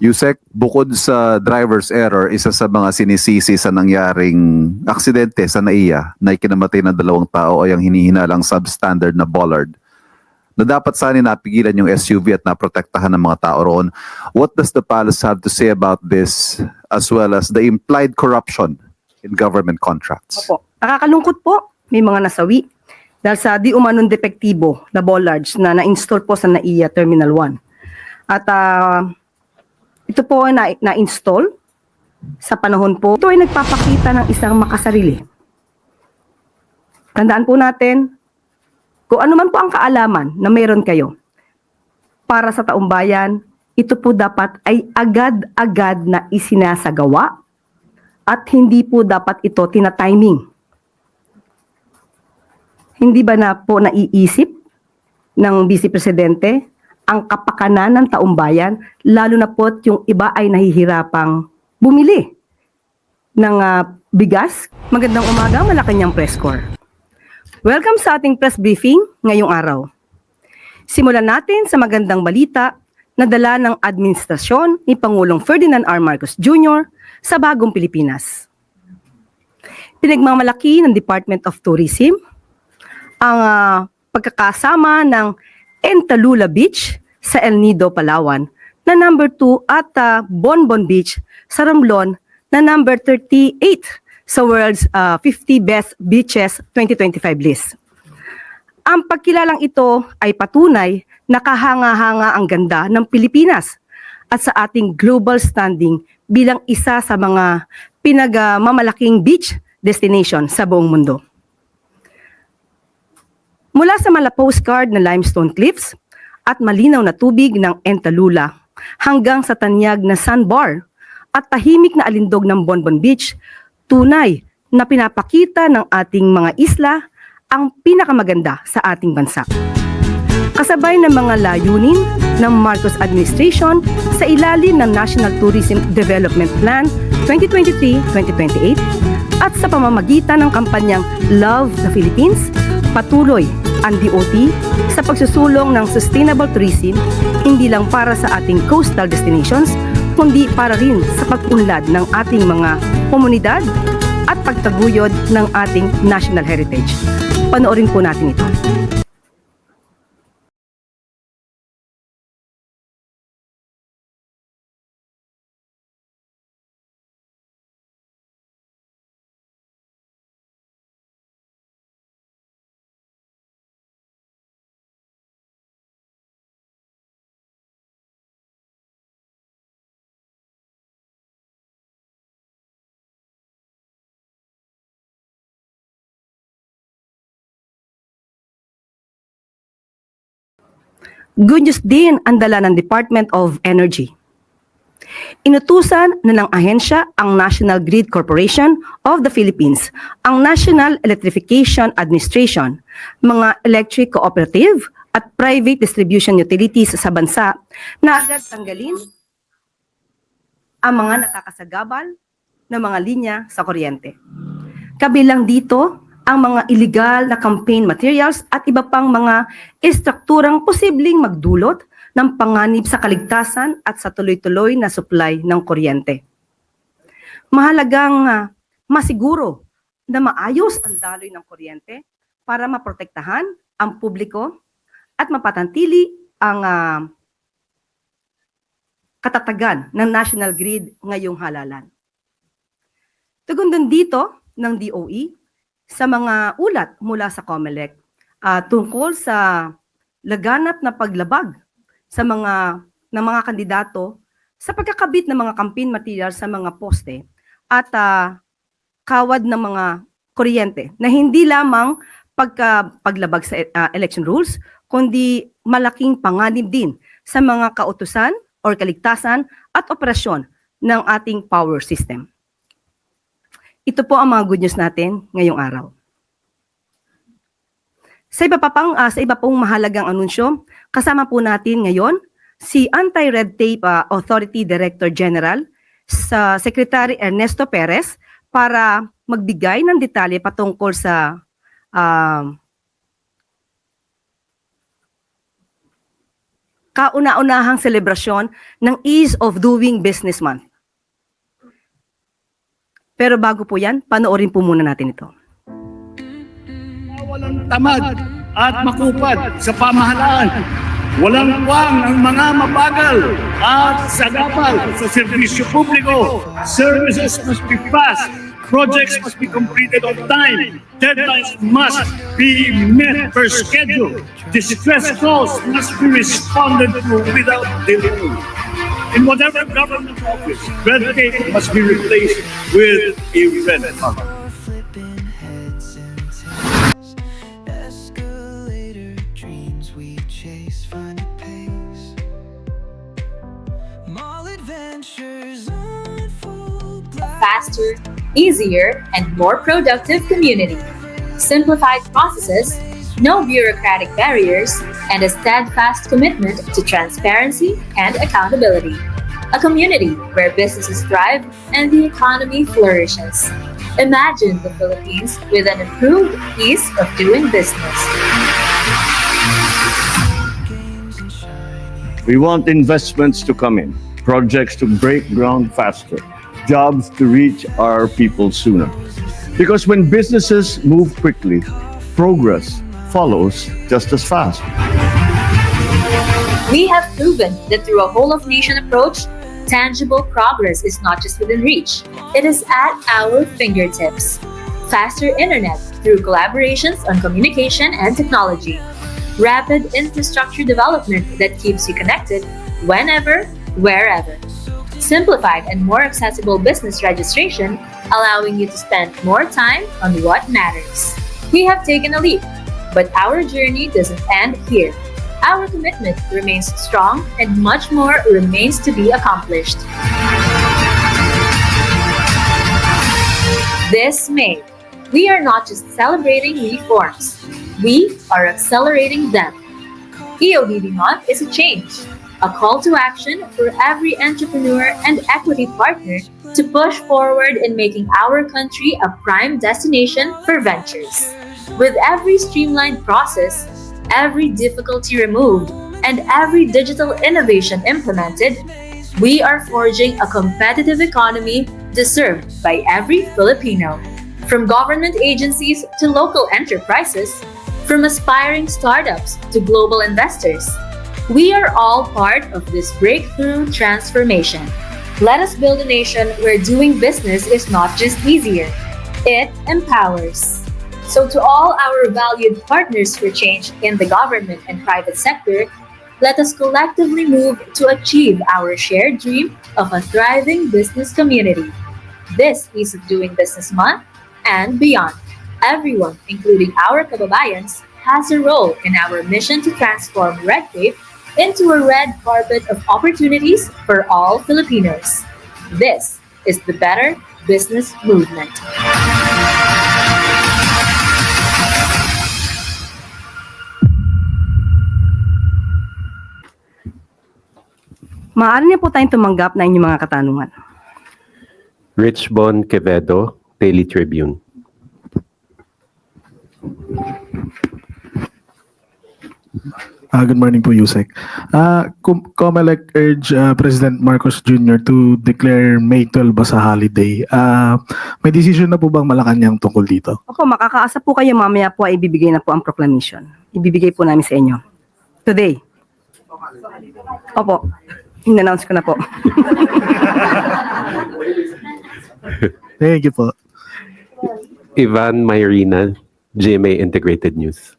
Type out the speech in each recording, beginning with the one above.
Yusek, bukod sa driver's error, isa sa mga sinisisi sa nangyaring aksidente sa NAIA na ikinamatay ng dalawang tao ay ang hinihinalang substandard na bollard na dapat sana napigilan yung SUV at naprotektahan ng mga tao roon. What does the palace have to say about this as well as the implied corruption in government contracts? Opo. Nakakalungkot po, may mga nasawi dahil sa di umanong depektibo na bollards na na-install po sa NAIA Terminal 1. At ah, ito po ay na- na-install sa panahon po. Ito ay nagpapakita ng isang makasarili. Tandaan po natin, kung ano man po ang kaalaman na meron kayo para sa taong bayan, ito po dapat ay agad-agad na isinasagawa at hindi po dapat ito tina-timing. Hindi ba na po naiisip ng Vice Presidente ang kapakanan ng taong bayan, lalo na po yung iba ay nahihirapang bumili ng ah, bigas? Magandang umaga, Malacanang Press Corps. Welcome sa ating press briefing ngayong araw. Simulan natin sa magandang balita na dala ng administrasyon ni Pangulong Ferdinand R. Marcos Jr. sa bagong Pilipinas. Pinagmamalaki ng Department of Tourism ang ah, pagkakasama ng Entalula Beach sa El Nido, Palawan na number 2 at ah, Bonbon Beach sa Romblon na number 38 sa World's ah, 50 Best Beaches 2025 list. Ang pagkilalang ito ay patunay na kahanga-hanga ang ganda ng Pilipinas at sa ating global standing bilang isa sa mga pinagmamalaking beach destination sa buong mundo. Mula sa mala postcard na limestone cliffs at malinaw na tubig ng Entalula hanggang sa tanyag na sandbar at tahimik na alindog ng Bonbon Beach, tunay na pinapakita ng ating mga isla ang pinakamaganda sa ating bansa. Kasabay ng mga layunin ng Marcos administration sa ilalim ng National Tourism Development Plan 2023-2028 at sa pamamagitan ng kampanyang Love the Philippines, patuloy ang DOT sa pagsusulong ng sustainable tourism hindi lang para sa ating coastal destinations kundi para rin sa pag-unlad ng ating mga komunidad at pagtaguyod ng ating national heritage. Panoorin po natin ito. Good news din ang dala ng Department of Energy. Inutusan na ng ahensya ang National Grid Corporation of the Philippines, ang National Electrification Administration, mga electric cooperative at private distribution utilities sa bansa na agad tanggalin ang mga nakakasagabal na mga linya sa kuryente. Kabilang dito ang mga illegal na campaign materials at iba pang mga estrukturang posibleng magdulot ng panganib sa kaligtasan at sa tuloy-tuloy na supply ng kuryente. Mahalagang ah, masiguro na maayos ang daloy ng kuryente para maprotektahan ang publiko at mapatantili ang ah, katatagan ng national grid ngayong halalan. Tugon din dito ng DOE sa mga ulat mula sa COMELEC ah, tungkol sa laganap na paglabag sa mga ng mga kandidato sa pagkakabit ng mga campaign materials sa mga poste at ah, kawad ng mga kuryente na hindi lamang pagka paglabag sa ah, election rules kundi malaking panganib din sa mga kautusan or kaligtasan at operasyon ng ating power system. Ito po ang mga good news natin ngayong araw. Sa iba pa pang ah, sa iba pong mahalagang anunsyo, kasama po natin ngayon si Anti-Red Tape ah, Authority Director General sa Secretary Ernesto Perez para magbigay ng detalye patungkol sa ah, kauna-unahang selebrasyon ng Ease of Doing Business Month. Pero bago po yan, panoorin po muna natin ito. walang tamad at makupad sa pamahalaan. Walang wang ang mga mabagal at sagapal sa serbisyo publiko. Services must be fast. Projects must be completed on time. Deadlines must be met per schedule. Distress calls must be responded to without delay. in whatever government office, red tape must be replaced with a red color. faster, easier, and more productive community. Simplified processes no bureaucratic barriers, and a steadfast commitment to transparency and accountability. A community where businesses thrive and the economy flourishes. Imagine the Philippines with an improved ease of doing business. We want investments to come in, projects to break ground faster, jobs to reach our people sooner. Because when businesses move quickly, progress follows just as fast. We have proven that through a whole of nation approach, tangible progress is not just within reach, it is at our fingertips. Faster internet through collaborations on communication and technology. Rapid infrastructure development that keeps you connected whenever, wherever. Simplified and more accessible business registration, allowing you to spend more time on what matters. We have taken a leap, but our journey doesn't end here. Our commitment remains strong and much more remains to be accomplished. This May, we are not just celebrating reforms, we are accelerating them. EOBB Month is a change, a call to action for every entrepreneur and equity partner to push forward in making our country a prime destination for ventures. With every streamlined process, every difficulty removed, and every digital innovation implemented, we are forging a competitive economy deserved by every Filipino. From government agencies to local enterprises, from aspiring startups to global investors, we are all part of this breakthrough transformation. Let us build a nation where doing business is not just easier, it empowers. So, to all our valued partners for change in the government and private sector, let us collectively move to achieve our shared dream of a thriving business community. This is Doing Business Month and beyond. Everyone, including our kababayans, has a role in our mission to transform red tape into a red carpet of opportunities for all Filipinos. This is the Better Business Movement. Maaari niyo po tayong tumanggap na inyong mga katanungan. Rich Bon Quevedo, Daily Tribune. Ah, good morning po, Yusek. Uh, COMELEC urge ah, President Marcos Jr. to declare May 12 as a holiday. Ah, may decision na po bang Malacanang tungkol dito? Opo, makakaasa po kayo mamaya po ay ibibigay na po ang proclamation. Ibibigay po namin sa inyo. Today. Opo, in-announce ko na po. Thank you po. Ivan Mayrina, GMA Integrated News.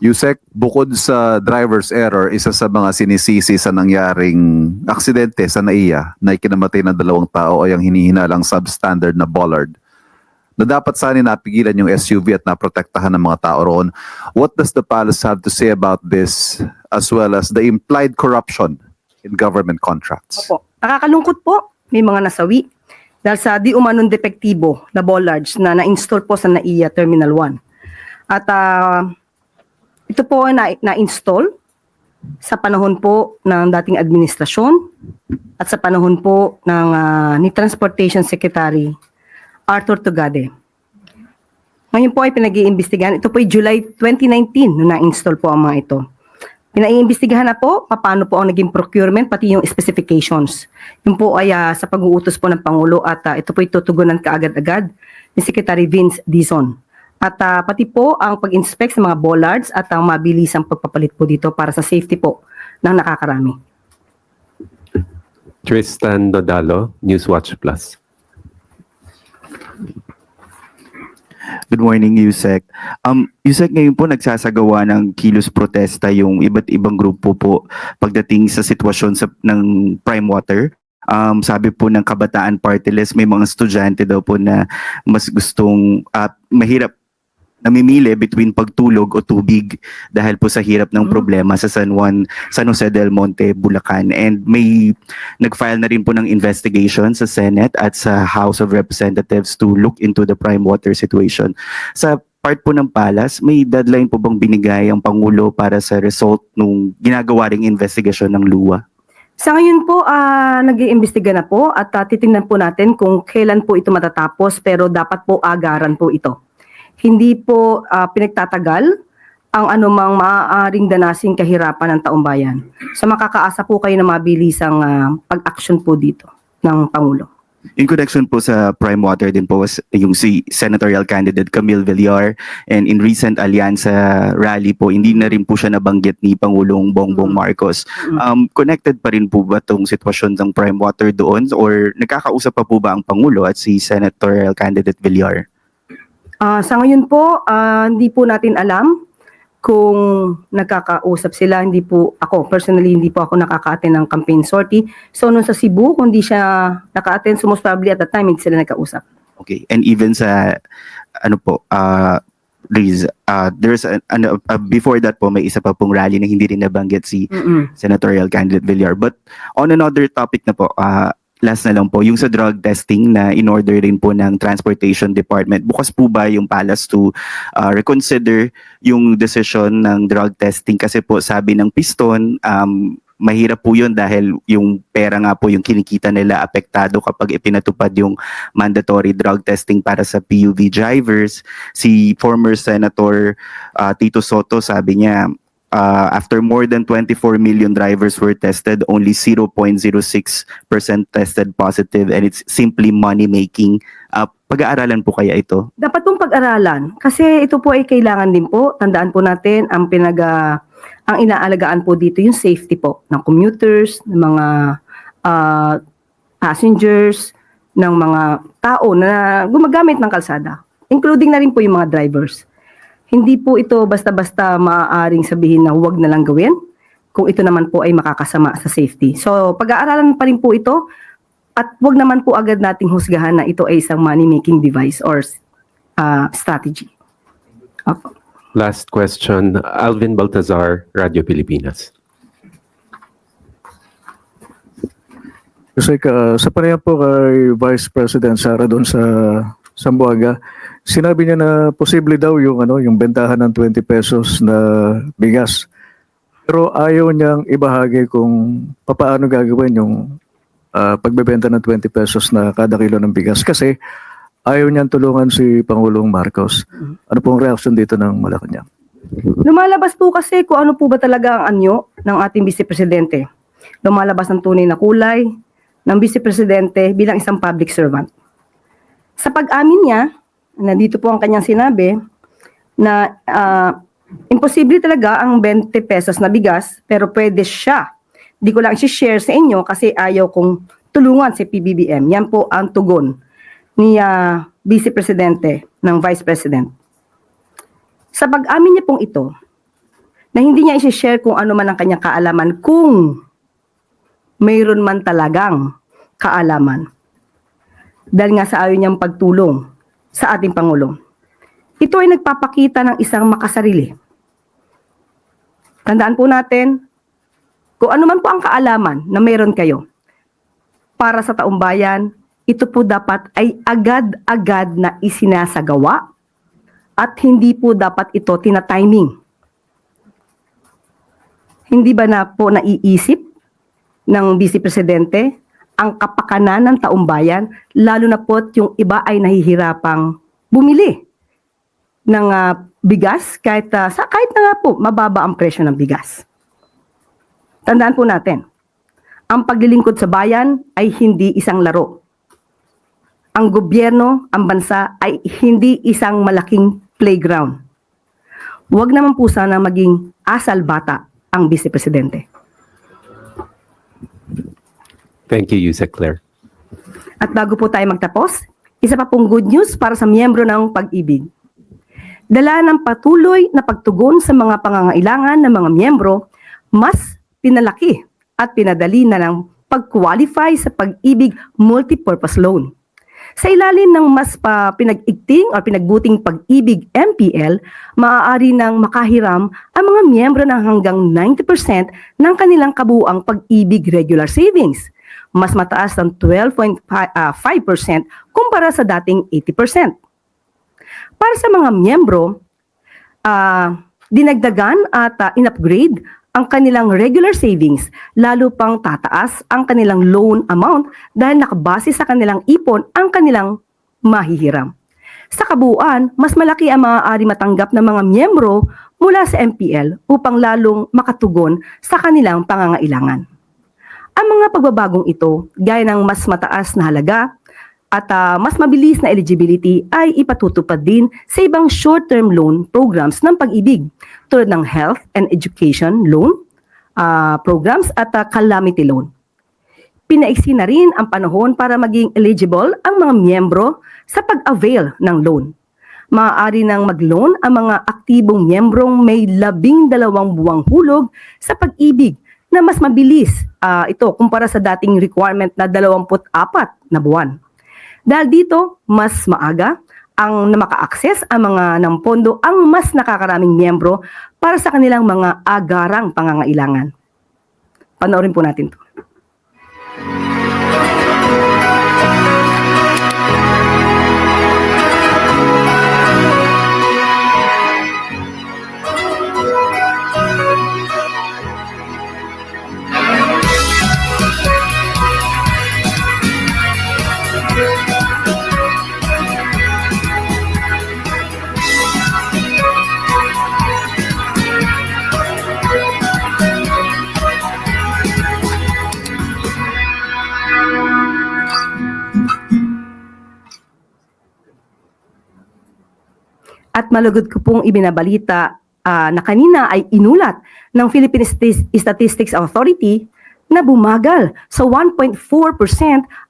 Yusek, bukod sa driver's error, isa sa mga sinisisi sa nangyaring aksidente sa NAIA na ikinamatay ng dalawang tao ay ang hinihinalang substandard na bollard na dapat sana napigilan yung SUV at naprotektahan ng mga tao roon. What does the palace have to say about this as well as the implied corruption in government contracts? Opo. Nakakalungkot po, may mga nasawi dahil sa di umanong depektibo na bollards na na-install po sa NAIA Terminal 1. At ah, ito po ay na- na-install sa panahon po ng dating administrasyon at sa panahon po ng ah, ni Transportation Secretary Arthur Tugade. Ngayon po ay pinag-iimbestigahan. Ito po ay July 2019 nung na-install po ang mga ito. Pinaiimbestigahan na po paano po ang naging procurement pati yung specifications. Yun po ay ah, sa pag-uutos po ng Pangulo at ah, ito po itutugunan kaagad-agad ni Secretary Vince Dizon. At ah, pati po ang pag-inspect sa mga bollards at ang mabilisang pagpapalit po dito para sa safety po ng nakakarami. Tristan Dodalo, Newswatch Plus. Good morning, Yusek. Um, Yusek, ngayon po nagsasagawa ng kilos protesta yung iba't ibang grupo po pagdating sa sitwasyon sa, ng prime water. Um, sabi po ng Kabataan Party List, may mga estudyante daw po na mas gustong ah, mahirap namimili between pagtulog o tubig dahil po sa hirap ng problema sa San Juan, San Jose del Monte, Bulacan. And may nag-file na rin po ng investigation sa Senate at sa House of Representatives to look into the prime water situation. Sa part po ng Palas, may deadline po bang binigay ang Pangulo para sa result nung ginagawa ring investigation ng LUWA? Sa ngayon po, ah, nag-iimbestiga na po at ah, titingnan po natin kung kailan po ito matatapos pero dapat po agaran po ito. Hindi po ah, pinagtatagal ang anumang maaaring danasing kahirapan ng taong bayan. So makakaasa po kayo ng mabilisang ah, pag-action po dito ng Pangulo. In connection po sa prime water din po was yung si senatorial candidate Camille Villar and in recent alyansa rally po hindi na rin po siya nabanggit ni Pangulong Bongbong Marcos. Um, connected pa rin po ba tong sitwasyon ng prime water doon or nakakausap pa po ba ang Pangulo at si senatorial candidate Villar? Ah, sa ngayon po, ah, hindi po natin alam kung nagkakausap sila. Hindi po ako, personally, hindi po ako nakaka-attend ng campaign sortie. So, nung sa Cebu, kung hindi siya naka-attend, so most probably at that time, hindi sila nagkausap. Okay. And even sa ano po, uh Riz, uh, there's an, ano, uh, before that po may isa pa pong rally na hindi rin nabanggit si Mm-mm. senatorial candidate Villar. But on another topic na po, uh, last na lang po, yung sa drug testing na in-order rin po ng Transportation Department. Bukas po ba yung Palace to uh, reconsider yung decision ng drug testing? Kasi po sabi ng piston, um, mahirap po yun dahil yung pera nga po yung kinikita nila apektado kapag ipinatupad yung mandatory drug testing para sa PUV drivers. Si former Senator uh, Tito Soto sabi niya, uh, after more than 24 million drivers were tested, only 0.06% tested positive and it's simply money making. Uh, pag-aaralan po kaya ito? Dapat pong pag-aralan kasi ito po ay kailangan din po. Tandaan po natin ang pinag ah, ang inaalagaan po dito yung safety po ng commuters, ng mga ah, passengers, ng mga tao na gumagamit ng kalsada, including na rin po yung mga drivers. Hindi po ito basta-basta maaaring sabihin na huwag na lang gawin kung ito naman po ay makakasama sa safety. So, pag-aaralan pa rin po ito at huwag naman po agad nating husgahan na ito ay isang money-making device or ah, strategy. Opo. Last question, Alvin Baltazar, Radio Pilipinas. Kasi uh, sa panayam po kay Vice President Sara doon sa Sambuaga, sinabi niya na posible daw yung ano yung bentahan ng 20 pesos na bigas. Pero ayaw niyang ibahagi kung papaano gagawin yung ah, pagbebenta ng 20 pesos na kada kilo ng bigas kasi ayaw niyang tulungan si Pangulong Marcos. Ano pong reaction dito ng Malacanang? Lumalabas po kasi kung ano po ba talaga ang anyo ng ating Vice Presidente. Lumalabas ang tunay na kulay ng Vice Presidente bilang isang public servant. Sa pag-amin niya, nandito po ang kanyang sinabi, na ah, imposible talaga ang 20 pesos na bigas, pero pwede siya. Di ko lang i-share sa inyo kasi ayaw kong tulungan si PBBM. Yan po ang tugon ni ah, Vice Presidente ng Vice President. Sa pag-amin niya pong ito, na hindi niya i-share kung ano man ang kanyang kaalaman kung mayroon man talagang kaalaman. Dahil nga sa ayaw niyang pagtulong sa ating Pangulo. Ito ay nagpapakita ng isang makasarili. Tandaan po natin, kung ano man po ang kaalaman na mayroon kayo para sa taong bayan, ito po dapat ay agad-agad na isinasagawa at hindi po dapat ito tina-timing. Hindi ba na po naiisip ng Vice Presidente ang kapakanan ng taong bayan, lalo na po yung iba ay nahihirapang bumili ng ah, bigas kahit, ah, sa, kahit na nga po mababa ang presyo ng bigas. Tandaan po natin, ang paglilingkod sa bayan ay hindi isang laro. Ang gobyerno, ang bansa ay hindi isang malaking playground. Huwag naman po sana maging asal bata ang Vice Presidente. Thank you, Yusek Claire. At bago po tayo magtapos, isa pa pong good news para sa miyembro ng pag-ibig. Dala ng patuloy na pagtugon sa mga pangangailangan ng mga miyembro, mas pinalaki at pinadali na ng pag-qualify sa pag-ibig multipurpose loan. Sa ilalim ng mas pa pinag-igting o pinagbuting pag-ibig MPL, maaari nang makahiram ang mga miyembro ng hanggang 90% ng kanilang kabuang pag-ibig regular savings. Mas mataas ng 12.5% kumpara sa dating 80%. Para sa mga miyembro, ah, dinagdagan at ah, in-upgrade ang kanilang regular savings, lalo pang tataas ang kanilang loan amount dahil nakabase sa kanilang ipon ang kanilang mahihiram. Sa kabuuan, mas malaki ang maaari matanggap ng mga miyembro mula sa MPL upang lalong makatugon sa kanilang pangangailangan. Ang mga pagbabagong ito, gaya ng mas mataas na halaga at ah, mas mabilis na eligibility ay ipatutupad din sa ibang short-term loan programs ng pag-ibig tulad ng health and education loan ah, programs at ah, calamity loan. Pinaiksi na rin ang panahon para maging eligible ang mga miyembro sa pag-avail ng loan. Maaari nang mag-loan ang mga aktibong miyembrong may labing dalawang buwang hulog sa pag-ibig na mas mabilis ah, ito kumpara sa dating requirement na 24 na buwan. Dahil dito, mas maaga ang maka-access ang mga ng pondo ang mas nakakaraming miyembro para sa kanilang mga agarang pangangailangan. Panoorin po natin to. Malugod ko pong ibinabalita ah, na kanina ay inulat ng Philippine Statistics Authority na bumagal sa 1.4%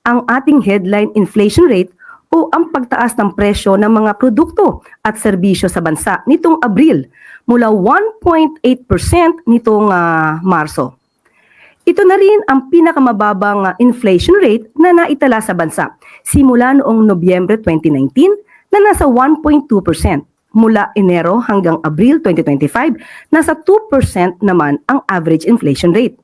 ang ating headline inflation rate o ang pagtaas ng presyo ng mga produkto at serbisyo sa bansa nitong Abril mula 1.8% nitong ah, Marso. Ito na rin ang pinakamababang ah, inflation rate na naitala sa bansa simula noong Nobyembre 2019 na nasa 1.2%. Mula Enero hanggang Abril 2025, nasa 2% naman ang average inflation rate.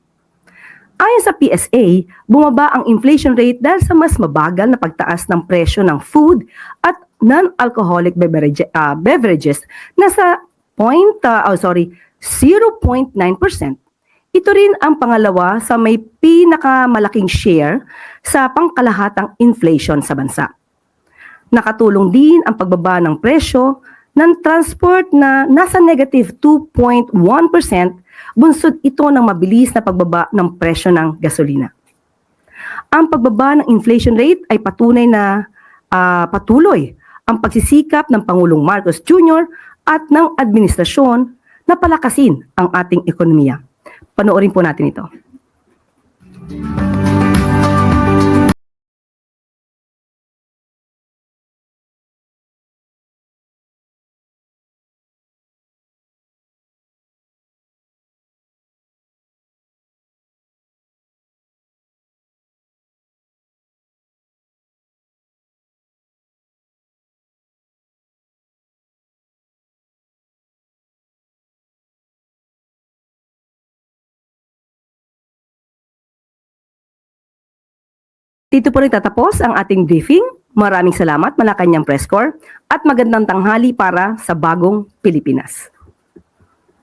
Ayon sa PSA, bumaba ang inflation rate dahil sa mas mabagal na pagtaas ng presyo ng food at non-alcoholic beverage, ah, beverages na sa point, ah, oh, sorry, 0.9%. Ito rin ang pangalawa sa may pinakamalaking share sa pangkalahatang inflation sa bansa. Nakatulong din ang pagbaba ng presyo ng transport na nasa negative 2.1%, bunsod ito ng mabilis na pagbaba ng presyo ng gasolina. Ang pagbaba ng inflation rate ay patunay na ah, patuloy ang pagsisikap ng Pangulong Marcos Jr. at ng administrasyon na palakasin ang ating ekonomiya. Panoorin po natin ito. Dito po rin tatapos ang ating briefing. Maraming salamat Malacanang Press Corps at magandang tanghali para sa bagong Pilipinas.